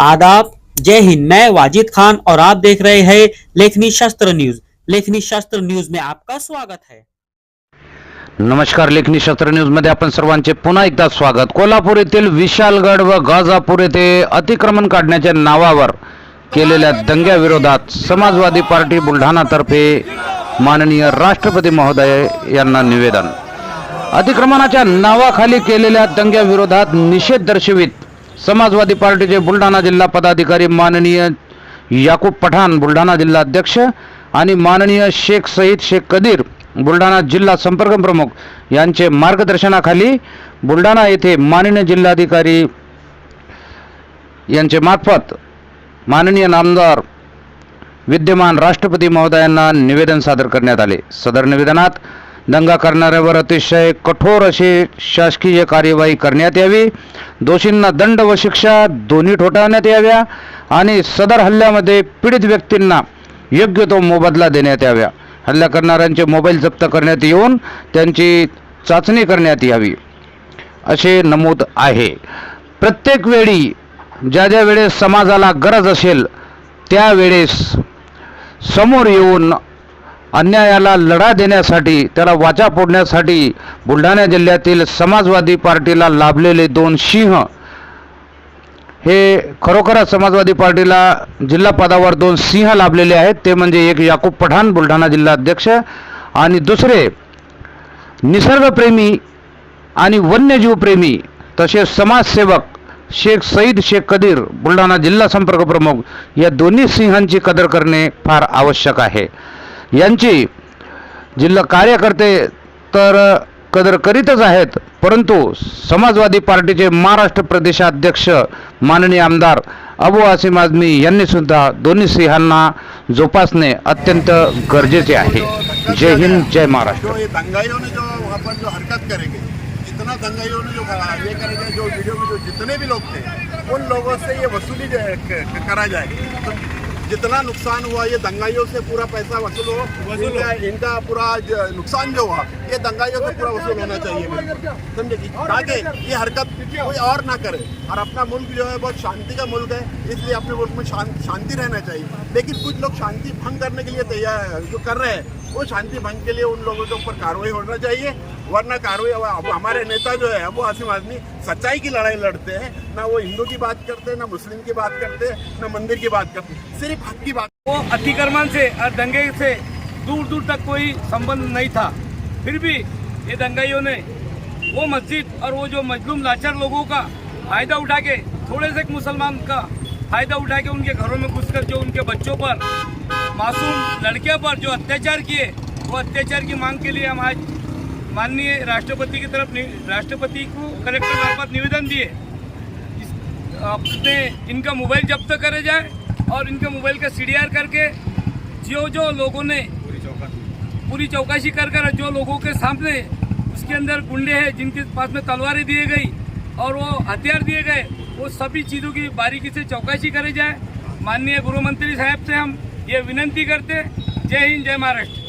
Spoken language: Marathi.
आदाब। जय हिंद। मैं वाजिद खान और आप देख रहे हैं लेखनी शास्त्र न्यूज। लेखनी शास्त्र न्यूज में आपका स्वागत है। नमस्कार लेखनी शास्त्र न्यूजमध्ये आपण सर्वांचे पुन्हा एकदा स्वागत. कोल्हापूर येथील विशालगड व गाजापूर येथे अतिक्रमण काढण्याच्या नावावर केलेल्या दंग्याविरोधात समाजवादी पार्टी बुलढाणातर्फे माननीय राष्ट्रपती महोदय यांना निवेदन. अतिक्रमणाच्या नावाखाली केलेल्या दंग्याविरोधात निषेध दर्शवित समाजवादी पार्टीचे बुलढाणा जिल्हा पदाधिकारी माननीय याकूब पठाण बुलढाणा जिल्हा अध्यक्ष आणि माननीय शेख सईद शेख कदीर बुलढाणा जिल्हा संपर्क प्रमुख यांचे मार्गदर्शनाखाली बुलढाणा येथे माननीय जिल्हाधिकारी यांचे मार्फत माननीय नामदार विद्यमान राष्ट्रपती महोदयांना निवेदन सादर करण्यात आले. सदर निवेदनात दंगा करणाऱ्यावर अतिशय कठोर अशी शासकीय कार्यवाही करण्यात यावी. दोषींना दंड व शिक्षा दोन्ही ठोठावण्यात याव्या आणि सदर हल्ल्यामध्ये पीडित व्यक्तींना योग्य तो मोबदला देण्यात याव्या हल्ला करणाऱ्यांचे मोबाईल जप्त करण्यात येऊन त्यांची चाचणी करण्यात यावी. असे नमूद आहे. प्रत्येक वेळी ज्या ज्या वेळेस समाजाला गरज असेल त्यावेळेस समोर येऊन अन्यायाला लढा देण्यासाठी त्याला वाचा फोडण्यासाठी बुलढाणा जिल्ह्यातील समाजवादी पार्टीला लाभलेले दोन सिंह. हे खरोखरच समाजवादी पार्टीला जिल्हा पदावर दोन सिंह लाभलेले आहेत. ते म्हणजे एक याकूब पठाण बुलढाणा जिल्हा अध्यक्ष आणि दुसरे निसर्गप्रेमी आणि वन्यजीवप्रेमी तसेच समाजसेवक शेख सईद शेख कदीर बुलढाणा जिल्हा संपर्क प्रमुख या दोन्ही सिंहांची कदर करणे फार आवश्यक आहे. यांची जिल्हा कार्यकर्ते तर कदर करीतच आहेत परंतु समाजवादी पार्टीचे महाराष्ट्र प्रदेशाध्यक्ष माननीय आमदार अबू आसिम आझमी यांनी सुद्धा दोन्ही सिंहांना जोपासणे अत्यंत गरजेचे आहे. जय हिंद जय महाराष्ट्र. जो ये दंगाइयों ने जो ये करेंगे जो वीडियो में जो जितने भी लोग थे उन लोगों से ये वसूली करा जाए तो जितना नुकसान हुआ ये दंगाइयों से पूरा पैसा वसूल। हो इनका, इनका पूरा नुकसान जो हुआ ये दंगाइयों से पूरा वसूल होना चाहिए। समझे कि ताकि ये हरकत कोई और ना करे। और अपना मुल्क जो है बहुत शांति का मुल्क है इसलिए अपने मुल्क में शांत शांति रहना चाहिए। लेकिन कुछ लोग शांति भंग करने के लिए तैयार जो कर रहे हैं। वो शांति भंग के लिए उन लोगों के ऊपर कार्रवाई होना चाहिए, वरना कार्रवाई हमारे नेता जो है, वो आसिम आदमी सच्चाई की लड़ाई लड़ते हैं, ना वो हिंदू की बात करते हैं ना मुस्लिम की बात करते हैं ना मंदिर की बात करते, सिर्फ़ हक की बात। वो अतिक्रमण से और दंगे से दूर दूर तक कोई संबंध नहीं था। फिर भी ये दंगाइयों ने वो मस्जिद और वो जो मजलूम लाचार लोगों का फ़ायदा उठा के, थोड़े से मुसलमान का फ़ायदा उठा के उनके घरों में घुसकर जो उनके बच्चों पर मासूम लड़के पर जो अत्याचार किए वो अत्याचार की मांग के लिए हम आज माननीय राष्ट्रपति की तरफ़ राष्ट्रपति को कलेक्टर मार्फत निवेदन दिए। अपने इनका मोबाइल जब्त करे जाए और इनके मोबाइल का सीडीआर करके जो जो लोगों ने पूरी चौकसी। कर कर जो लोगों के सामने उसके अंदर गुंडे हैं जिनके पास में तलवारें दिए गई और वो हथियार दिए गए वो सभी चीज़ों की बारीकी से चौकसी करे जाए। माननीय गृह मंत्री साहब से हम ये विनंती करते जय हिंद जय महाराष्ट्र.